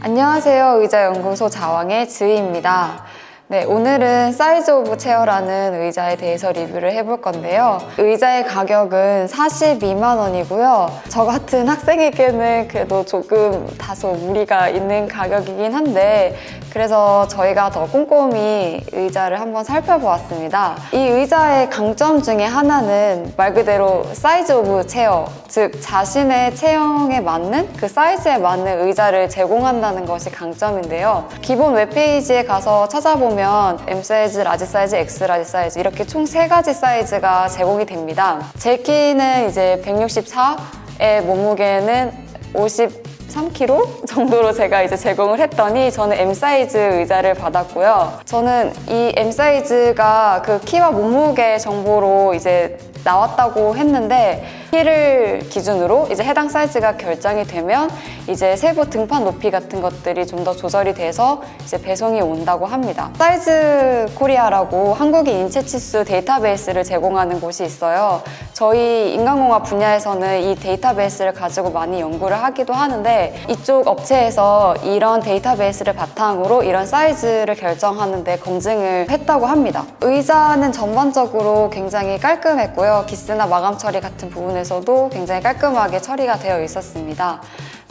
안녕하세요. 의자연구소 자왕의 지희입니다. 네, 오늘은 사이즈 오브 체어라는 의자에 대해서 리뷰를 해볼 건데요. 의자의 가격은 42만 원이고요. 저 같은 학생에게는 그래도 조금 다소 무리가 있는 가격이긴 한데 그래서 저희가 더 꼼꼼히 의자를 한번 살펴보았습니다. 이 의자의 강점 중에 하나는 말 그대로 사이즈 오브 체어, 즉 자신의 체형에 맞는 그 사이즈에 맞는 의자를 제공한다는 것이 강점인데요. 기본 웹페이지에 가서 찾아보면 M 사이즈, 라지 사이즈, X 라지 사이즈 이렇게 총 세 가지 사이즈가 제공이 됩니다. 제 키는 이제 164의 몸무게는 53kg 정도로 제가 이제 제공을 했더니 저는 M 사이즈 의자를 받았고요. 저는 이 M 사이즈가 그 키와 몸무게 정보로 이제 나왔다고 했는데 키를 기준으로 이제 해당 사이즈가 결정이 되면 이제 세부 등판 높이 같은 것들이 좀 더 조절이 돼서 이제 배송이 온다고 합니다. 사이즈 코리아라고 한국인 인체 치수 데이터베이스를 제공하는 곳이 있어요. 저희 인간공학 분야에서는 이 데이터베이스를 가지고 많이 연구를 하기도 하는데 이쪽 업체에서 이런 데이터베이스를 바탕으로 이런 사이즈를 결정하는데 검증을 했다고 합니다. 의자는 전반적으로 굉장히 깔끔했고요. 기스나 마감 처리 같은 부분에서도 굉장히 깔끔하게 처리가 되어 있었습니다.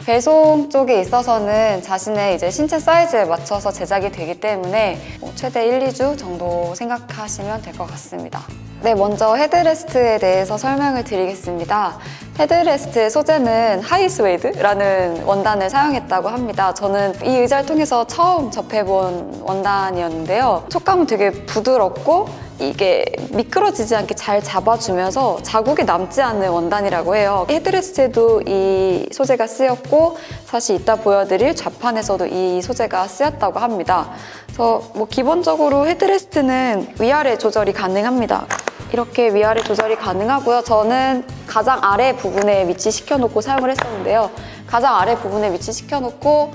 배송 쪽에 있어서는 자신의 이제 신체 사이즈에 맞춰서 제작이 되기 때문에 뭐 최대 1, 2주 정도 생각하시면 될 것 같습니다. 네, 먼저 헤드레스트에 대해서 설명을 드리겠습니다. 헤드레스트의 소재는 하이스웨이드라는 원단을 사용했다고 합니다. 저는 이 의자를 통해서 처음 접해본 원단이었는데요. 촉감은 되게 부드럽고 이게 미끄러지지 않게 잘 잡아주면서 자국이 남지 않는 원단이라고 해요. 헤드레스트에도 이 소재가 쓰였고 사실 이따 보여드릴 좌판에서도 이 소재가 쓰였다고 합니다. 그래서 뭐 기본적으로 헤드레스트는 위아래 조절이 가능합니다. 이렇게 위아래 조절이 가능하고요. 저는 가장 아래 부분에 위치시켜 놓고 사용을 했었는데요. 가장 아래 부분에 위치시켜 놓고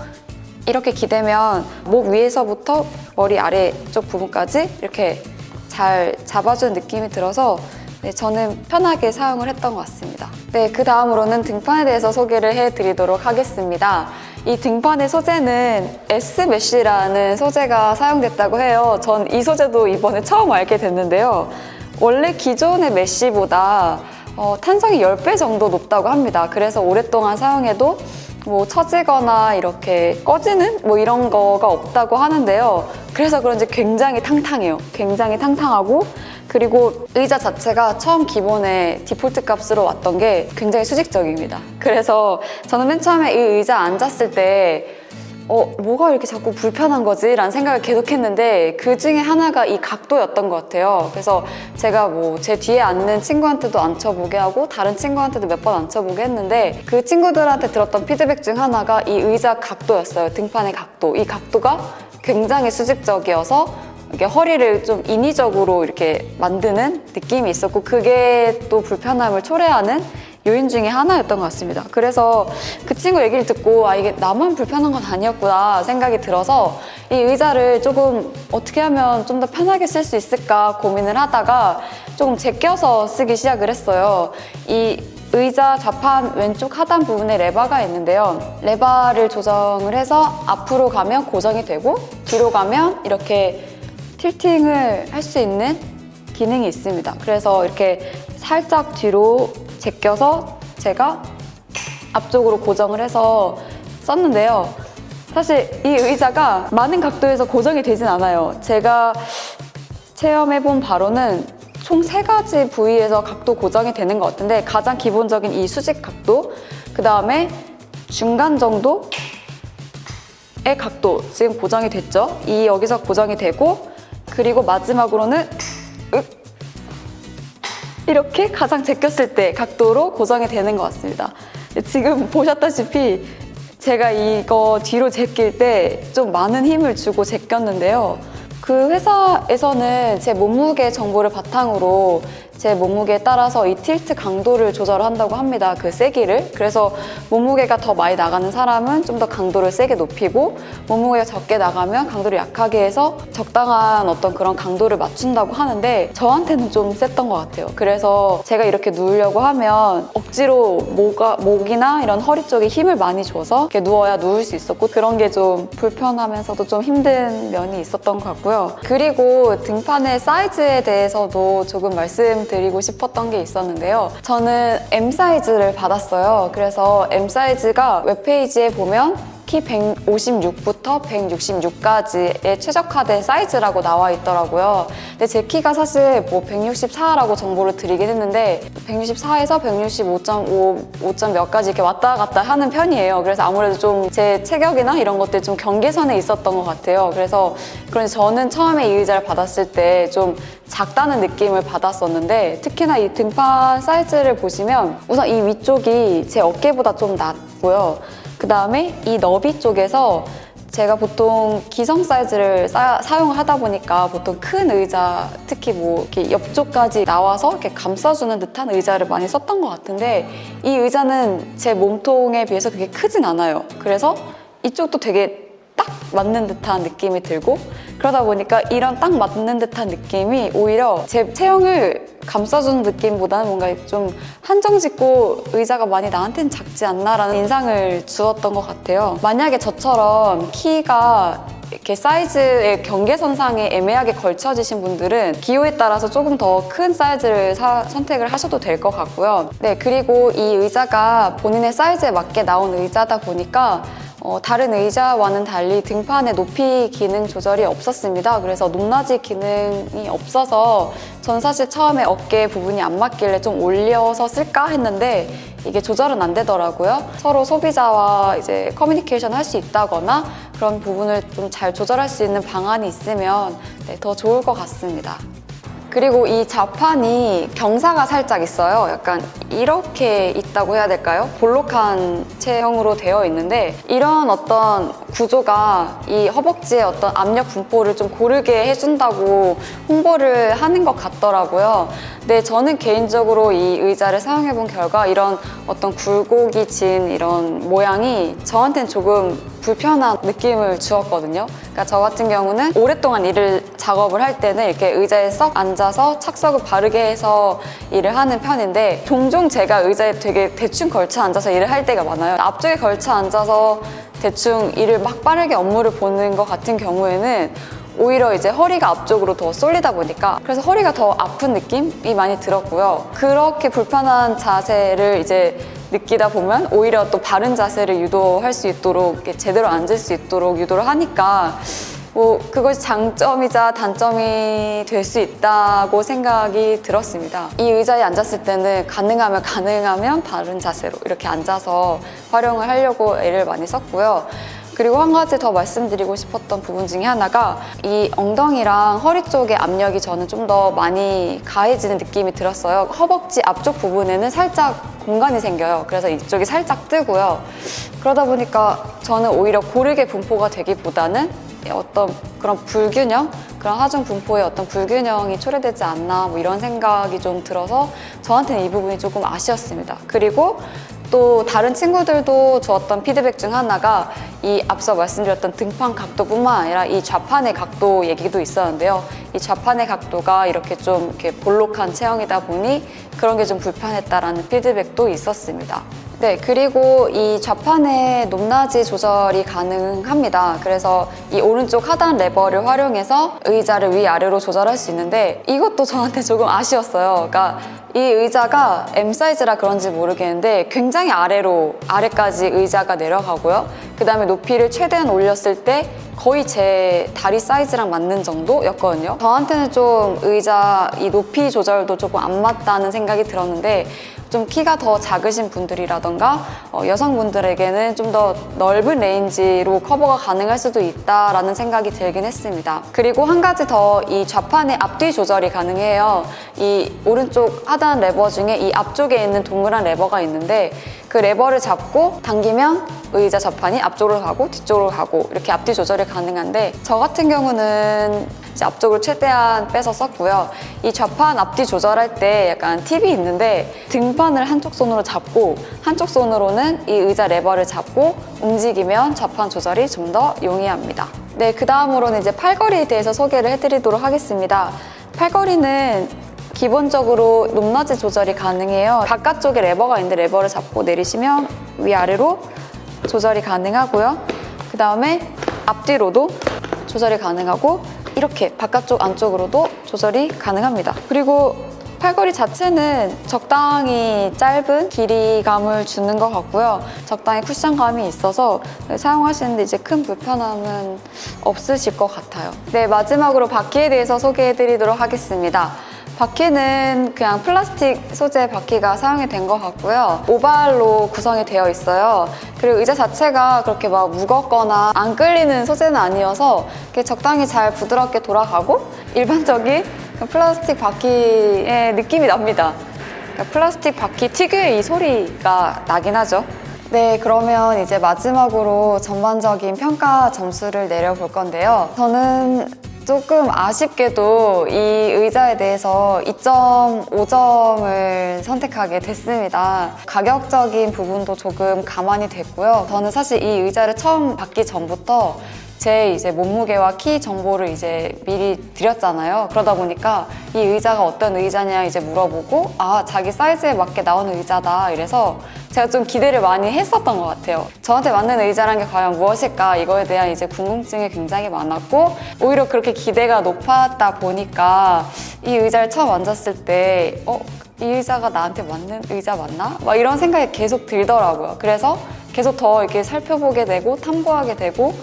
이렇게 기대면 목 위에서부터 머리 아래쪽 부분까지 이렇게 잘 잡아주는 느낌이 들어서 네, 저는 편하게 사용을 했던 것 같습니다. 네, 그 다음으로는 등판에 대해서 소개를 해드리도록 하겠습니다. 이 등판의 소재는 S 메쉬라는 소재가 사용됐다고 해요. 전 이 소재도 이번에 처음 알게 됐는데요. 원래 기존의 메쉬보다 어, 탄성이 10배 정도 높다고 합니다. 그래서 오랫동안 사용해도 뭐 처지거나 이렇게 꺼지는 뭐 이런 거가 없다고 하는데요. 그래서 그런지 굉장히 탕탕해요. 굉장히 탕탕하고 그리고 의자 자체가 처음 기본에 디폴트 값으로 왔던 게 굉장히 수직적입니다. 그래서 저는 맨 처음에 이 의자 앉았을 때 어, 뭐가 이렇게 자꾸 불편한 거지? 라는 생각을 계속 했는데 그 중에 하나가 이 각도였던 것 같아요. 그래서 제가 뭐 제 뒤에 앉는 친구한테도 앉혀보게 하고 다른 친구한테도 몇 번 앉혀보게 했는데 그 친구들한테 들었던 피드백 중 하나가 이 의자 각도였어요. 등판의 각도. 이 각도가 굉장히 수직적이어서 이게 허리를 좀 인위적으로 이렇게 만드는 느낌이 있었고 그게 또 불편함을 초래하는 요인 중에 하나였던 것 같습니다. 그래서 그 친구 얘기를 듣고 아 이게 나만 불편한 건 아니었구나 생각이 들어서 이 의자를 조금 어떻게 하면 좀 더 편하게 쓸 수 있을까 고민을 하다가 조금 제껴서 쓰기 시작을 했어요. 이 의자 좌판 왼쪽 하단 부분에 레바가 있는데요. 레바를 조정을 해서 앞으로 가면 고정이 되고 뒤로 가면 이렇게 틸팅을 할 수 있는 기능이 있습니다. 그래서 이렇게 살짝 뒤로 제껴서 제가 앞쪽으로 고정을 해서 썼는데요. 사실 이 의자가 많은 각도에서 고정이 되진 않아요. 제가 체험해본 바로는 총 세 가지 부위에서 각도 고정이 되는 것 같은데 가장 기본적인 이 수직 각도, 그 다음에 중간 정도의 각도 지금 고정이 됐죠. 이 여기서 고정이 되고 그리고 마지막으로는 윽 이렇게 가장 제꼈을 때 각도로 고정이 되는 것 같습니다. 지금 보셨다시피 제가 이거 뒤로 제낄 때 좀 많은 힘을 주고 제꼈는데요. 그 회사에서는 제 몸무게 정보를 바탕으로 제 몸무게에 따라서 이 틸트 강도를 조절한다고 합니다. 그 세기를. 그래서 몸무게가 더 많이 나가는 사람은 좀 더 강도를 세게 높이고 몸무게가 적게 나가면 강도를 약하게 해서 적당한 어떤 그런 강도를 맞춘다고 하는데 저한테는 좀 셌던 것 같아요. 그래서 제가 이렇게 누우려고 하면 억지로 목가, 목이나 이런 허리 쪽에 힘을 많이 줘서 이렇게 누워야 누울 수 있었고 그런 게 좀 불편하면서도 좀 힘든 면이 있었던 것 같고요. 그리고 등판의 사이즈에 대해서도 조금 말씀드리고 싶었던 게 있었는데요. 저는 M 사이즈를 받았어요. 그래서 M 사이즈가 웹페이지에 보면 키 156부터 166까지의 최적화된 사이즈라고 나와 있더라고요. 근데 제 키가 사실 뭐 164라고 정보를 드리긴 했는데 164에서 165.5, 5점 몇까지 이렇게 왔다 갔다 하는 편이에요. 그래서 아무래도 좀 제 체격이나 이런 것들 좀 경계선에 있었던 것 같아요. 그래서 그래서 저는 처음에 이 의자를 받았을 때 좀 작다는 느낌을 받았었는데 특히나 이 등판 사이즈를 보시면 우선 이 위쪽이 제 어깨보다 좀 낮고요. 그 다음에 이 너비 쪽에서 제가 보통 기성 사이즈를 사, 용을 하다 보니까 보통 큰 의자, 특히 뭐 이렇게 옆쪽까지 나와서 이렇게 감싸주는 듯한 의자를 많이 썼던 것 같은데 이 의자는 제 몸통에 비해서 그렇게 크진 않아요. 그래서 이쪽도 되게 딱 맞는 듯한 느낌이 들고 그러다 보니까 이런 딱 맞는 듯한 느낌이 오히려 제 체형을 감싸주는 느낌보다는 뭔가 좀 한정 짓고 의자가 많이 나한테는 작지 않나라는 인상을 주었던 것 같아요. 만약에 저처럼 키가 이렇게 사이즈의 경계선상에 애매하게 걸쳐지신 분들은 기호에 따라서 조금 더 큰 사이즈를 사- 선택을 하셔도 될 것 같고요. 네, 그리고 이 의자가 본인의 사이즈에 맞게 나온 의자다 보니까 어, 다른 의자와는 달리 등판의 높이 기능 조절이 없었습니다. 그래서 높낮이 기능이 없어서 전 사실 처음에 어깨 부분이 안 맞길래 좀 올려서 쓸까 했는데 이게 조절은 안 되더라고요. 서로 소비자와 이제 커뮤니케이션 할 수 있다거나 그런 부분을 좀 잘 조절할 수 있는 방안이 있으면 네, 더 좋을 것 같습니다. 그리고 이 좌판이 경사가 살짝 있어요. 약간 이렇게 있다고 해야 될까요? 볼록한 체형으로 되어 있는데 이런 어떤 구조가 이 허벅지의 어떤 압력 분포를 좀 고르게 해준다고 홍보를 하는 것 같더라고요. 근데 저는 개인적으로 이 의자를 사용해 본 결과 이런 어떤 굴곡이 진 이런 모양이 저한테는 조금 불편한 느낌을 주었거든요. 그러니까 저 같은 경우는 오랫동안 일을 작업을 할 때는 이렇게 의자에 썩 앉아서 착석을 바르게 해서 일을 하는 편인데 종종 제가 의자에 되게 대충 걸쳐 앉아서 일을 할 때가 많아요. 앞쪽에 걸쳐 앉아서 대충 일을 막 빠르게 업무를 보는 것 같은 경우에는 오히려 이제 허리가 앞쪽으로 더 쏠리다 보니까 그래서 허리가 더 아픈 느낌이 많이 들었고요. 그렇게 불편한 자세를 이제 느끼다 보면 오히려 또 바른 자세를 유도할 수 있도록 제대로 앉을 수 있도록 유도를 하니까 뭐 그것이 장점이자 단점이 될 수 있다고 생각이 들었습니다. 이 의자에 앉았을 때는 가능하면 가능하면 바른 자세로 이렇게 앉아서 활용을 하려고 애를 많이 썼고요. 그리고 한 가지 더 말씀드리고 싶었던 부분 중에 하나가 이 엉덩이랑 허리 쪽의 압력이 저는 좀 더 많이 가해지는 느낌이 들었어요. 허벅지 앞쪽 부분에는 살짝 공간이 생겨요. 그래서 이쪽이 살짝 뜨고요. 그러다 보니까 저는 오히려 고르게 분포가 되기보다는 어떤 그런 불균형, 그런 하중 분포의 어떤 불균형이 초래되지 않나 뭐 이런 생각이 좀 들어서 저한테는 이 부분이 조금 아쉬웠습니다. 그리고 또 다른 친구들도 주었던 피드백 중 하나가 이 앞서 말씀드렸던 등판 각도뿐만 아니라 이 좌판의 각도 얘기도 있었는데요. 이 좌판의 각도가 이렇게 좀 이렇게 볼록한 체형이다 보니 그런 게 좀 불편했다라는 피드백도 있었습니다. 네, 그리고 이 좌판의 높낮이 조절이 가능합니다. 그래서 이 오른쪽 하단 레버를 활용해서 의자를 위아래로 조절할 수 있는데 이것도 저한테 조금 아쉬웠어요. 그러니까 이 의자가 M 사이즈라 그런지 모르겠는데 굉장히 아래로 아래까지 의자가 내려가고요. 그 다음에 높이를 최대한 올렸을 때 거의 제 다리 사이즈랑 맞는 정도였거든요. 저한테는 좀 의자 이 높이 조절도 조금 안 맞다는 생각이 들었는데 좀 키가 더 작으신 분들이라던가 어, 여성분들에게는 좀 더 넓은 레인지로 커버가 가능할 수도 있다라는 생각이 들긴 했습니다. 그리고 한 가지 더 이 좌판의 앞뒤 조절이 가능해요. 이 오른쪽 하단 레버 중에 이 앞쪽에 있는 동그란 레버가 있는데 그 레버를 잡고 당기면 의자 좌판이 앞쪽으로 가고 뒤쪽으로 가고 이렇게 앞뒤 조절이 가능한데 저 같은 경우는 앞쪽으로 최대한 빼서 썼고요. 이 좌판 앞뒤 조절할 때 약간 팁이 있는데 등판을 한쪽 손으로 잡고 한쪽 손으로는 이 의자 레버를 잡고 움직이면 좌판 조절이 좀 더 용이합니다. 네, 그 다음으로는 이제 팔걸이에 대해서 소개를 해드리도록 하겠습니다. 팔걸이는 기본적으로 높낮이 조절이 가능해요. 바깥쪽에 레버가 있는데 레버를 잡고 내리시면 위아래로 조절이 가능하고요. 그 다음에 앞뒤로도 조절이 가능하고 이렇게 바깥쪽 안쪽으로도 조절이 가능합니다. 그리고 팔걸이 자체는 적당히 짧은 길이감을 주는 것 같고요. 적당히 쿠션감이 있어서 사용하시는데 이제 큰 불편함은 없으실 것 같아요. 네, 마지막으로 바퀴에 대해서 소개해 드리도록 하겠습니다. 바퀴는 그냥 플라스틱 소재 바퀴가 사용이 된 것 같고요. 오발로 구성이 되어 있어요. 그리고 의자 자체가 그렇게 막 무겁거나 안 끌리는 소재는 아니어서 적당히 잘 부드럽게 돌아가고 일반적인 그 플라스틱 바퀴의 느낌이 납니다. 그러니까 플라스틱 바퀴 특유의 이 소리가 나긴 하죠. 네, 그러면 이제 마지막으로 전반적인 평가 점수를 내려볼 건데요. 저는 조금 아쉽게도 이 의자에 대해서 2.5점을 선택하게 됐습니다. 가격적인 부분도 조금 감안이 됐고요. 저는 사실 이 의자를 처음 받기 전부터 제 이제 몸무게와 키 정보를 이제 미리 드렸잖아요. 그러다 보니까 이 의자가 어떤 의자냐 이제 물어보고 아 자기 사이즈에 맞게 나오는 의자다 이래서 제가 좀 기대를 많이 했었던 것 같아요. 저한테 맞는 의자란 게 과연 무엇일까 이거에 대한 이제 궁금증이 굉장히 많았고 오히려 그렇게 기대가 높았다 보니까 이 의자를 처음 앉았을 때 어? 이 의자가 나한테 맞는 의자 맞나? 막 이런 생각이 계속 들더라고요. 그래서 계속 더 이렇게 살펴보게 되고 탐구하게 되고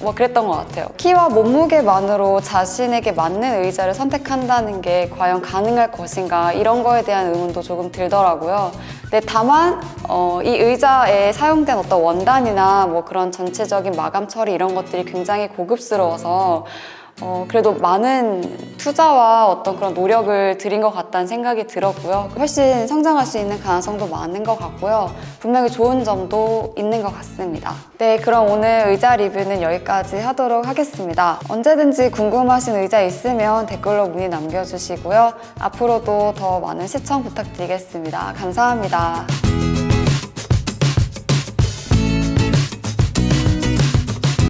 뭐 그랬던 것 같아요. 키와 몸무게만으로 자신에게 맞는 의자를 선택한다는 게 과연 가능할 것인가 이런 거에 대한 의문도 조금 들더라고요. 근데 다만 어, 이 의자에 사용된 어떤 원단이나 뭐 그런 전체적인 마감 처리 이런 것들이 굉장히 고급스러워서 어, 그래도 많은 투자와 어떤 그런 노력을 들인 것 같다는 생각이 들었고요. 훨씬 성장할 수 있는 가능성도 많은 것 같고요. 분명히 좋은 점도 있는 것 같습니다. 네, 그럼 오늘 의자 리뷰는 여기까지 하도록 하겠습니다. 언제든지 궁금하신 의자 있으면 댓글로 문의 남겨주시고요. 앞으로도 더 많은 시청 부탁드리겠습니다. 감사합니다.